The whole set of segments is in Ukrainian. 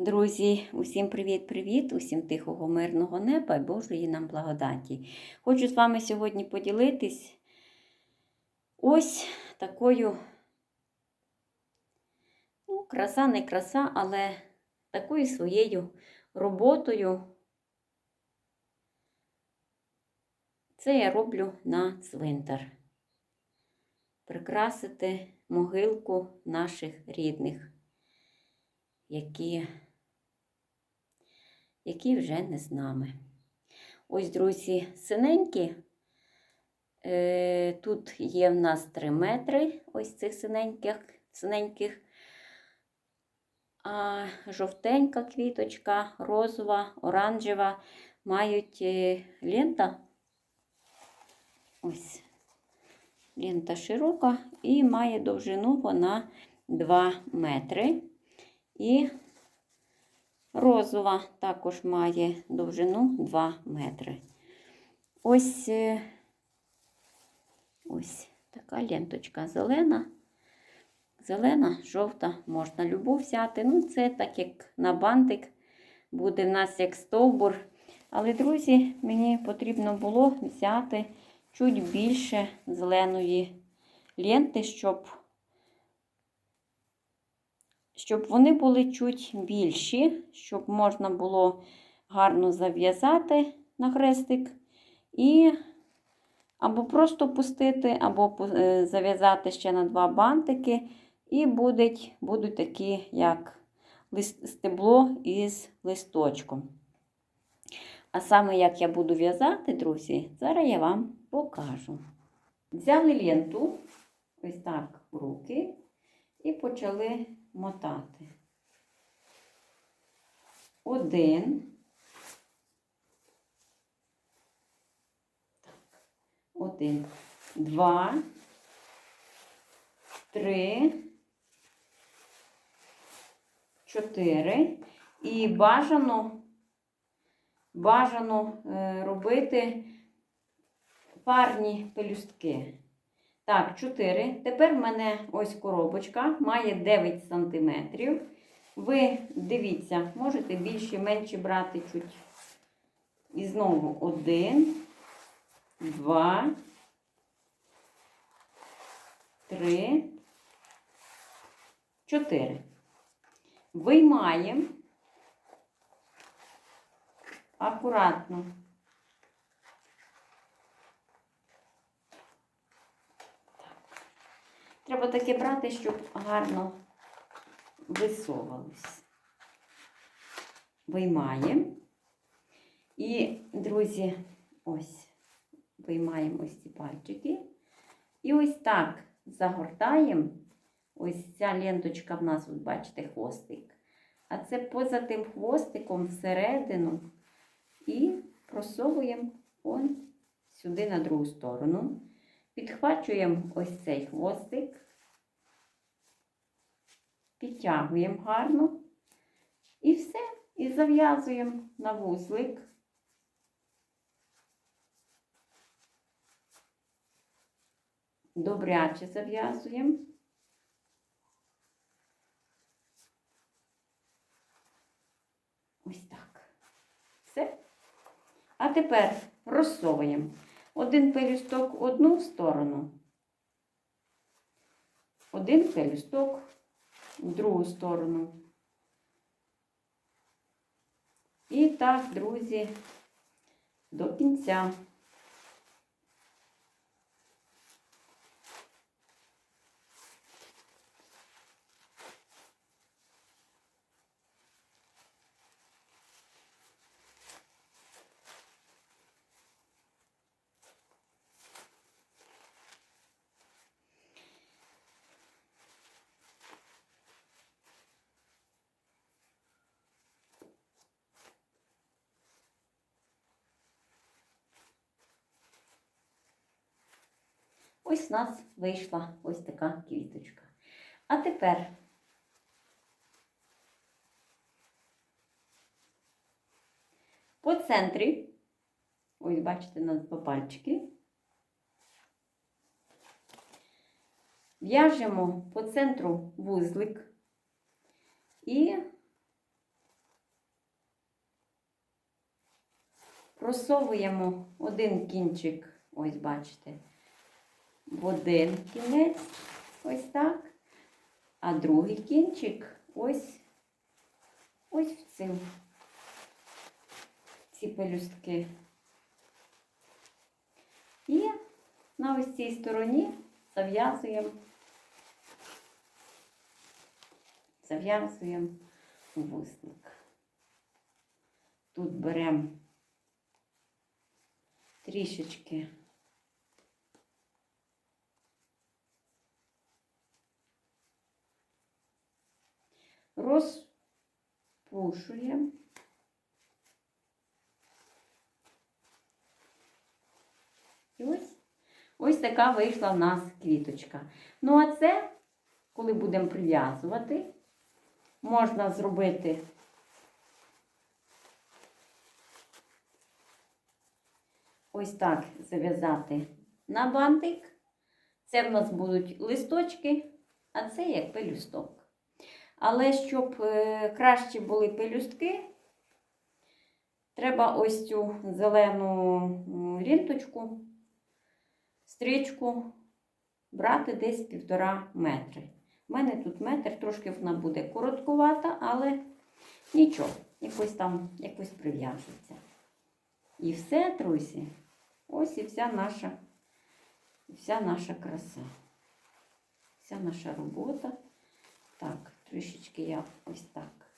Друзі, усім привіт-привіт, усім тихого, мирного неба і Божої нам благодаті. Хочу з вами сьогодні поділитись ось такою, ну, краса не краса, але такою своєю роботою. Це я роблю на цвинтар. Прикрасити могилку наших рідних, які які вже не з нами. Ось, друзі, синенькі. Е, Тут є в нас 3 метри ось цих синеньких, синеньких. А жовтенька квіточка, розова, оранжева мають е, лента. Ось лента широка і має довжину вона 2 метри. І Розова також має довжину 2 метри. Ось е, ось така ленточка зелена. Зелена, жовта, можна любу взяти. Ну, це так як на бантик буде в нас як стовбур. Але, друзі, мені потрібно було взяти чуть більше зеленої ленти, щоб щоб вони були чуть більші, щоб можна було гарно зав'язати на хрестик і або просто пустити, або е, зав'язати ще на два бантики, і будуть, будуть такі, як стебло із листочком. А саме, як я буду в'язати, друзі, зараз я вам покажу. Взяли ленту, ось так в руки, і почали мотати. Один. Один, два, три, чотири. І бажано, бажано е, робити парні пелюстки. Так, 4. Тепер в мене ось коробочка, має 9 см. Ви дивіться, можете більше, менше брати чуть. І знову 1, 2, 3, 4. Виймаємо акуратно. Треба таке брати, щоб гарно висовувалось. Виймаємо. І, друзі, ось, виймаємо ось ці пальчики. І ось так загортаємо. Ось ця ленточка в нас, от бачите, хвостик. А це поза тим хвостиком всередину і просовуємо он сюди на другу сторону. Підхвачуємо ось цей хвостик, підтягуємо гарно і все. І зав'язуємо на вузлик. Добряче зав'язуємо. Ось так. Все. А тепер розсовуємо. Один пелюсток в одну сторону, один пелюсток в другу сторону. І так, друзі, до кінця. Ось у нас вийшла ось така квіточка. А тепер по центрі, ось, бачите, у нас два пальчики, в'яжемо по центру вузлик і просовуємо один кінчик, ось бачите в один кінець, ось так. А другий кінчик ось, ось в цим, ці пелюстки. І на ось цій стороні зав'язуємо, зав'язуємо вузлик. Тут беремо трішечки розпушуємо. І ось, ось така вийшла в нас квіточка. Ну, а це, коли будемо прив'язувати, можна зробити ось так зав'язати на бантик. Це в нас будуть листочки, а це як пелюсток. Але щоб е, краще були пелюстки, треба ось цю зелену лінточку, стрічку брати десь півтора метри. У мене тут метр, трошки вона буде короткувата, але нічого, якось там якось прив'яжеться. І все, друзі, ось і вся наша, вся наша краса. Вся наша робота. Так, трішечки я ось так.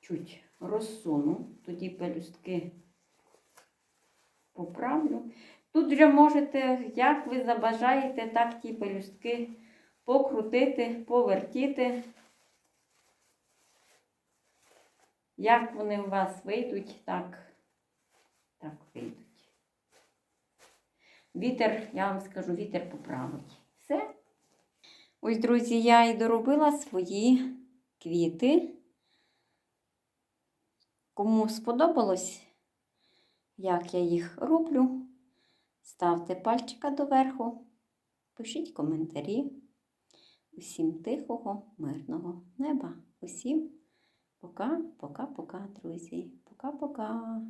Чуть розсуну, тоді пелюстки поправлю. Тут вже можете, як ви забажаєте, так ті пелюстки покрутити, повертіти. Як вони у вас вийдуть, так, так вийдуть. Вітер, я вам скажу, вітер поправить. Все. Ось, друзі, я і доробила свої квіти. Кому сподобалось, як я їх роблю, ставте пальчика доверху, пишіть коментарі. Усім тихого, мирного неба. Усім пока, пока, пока, друзі. Пока-пока.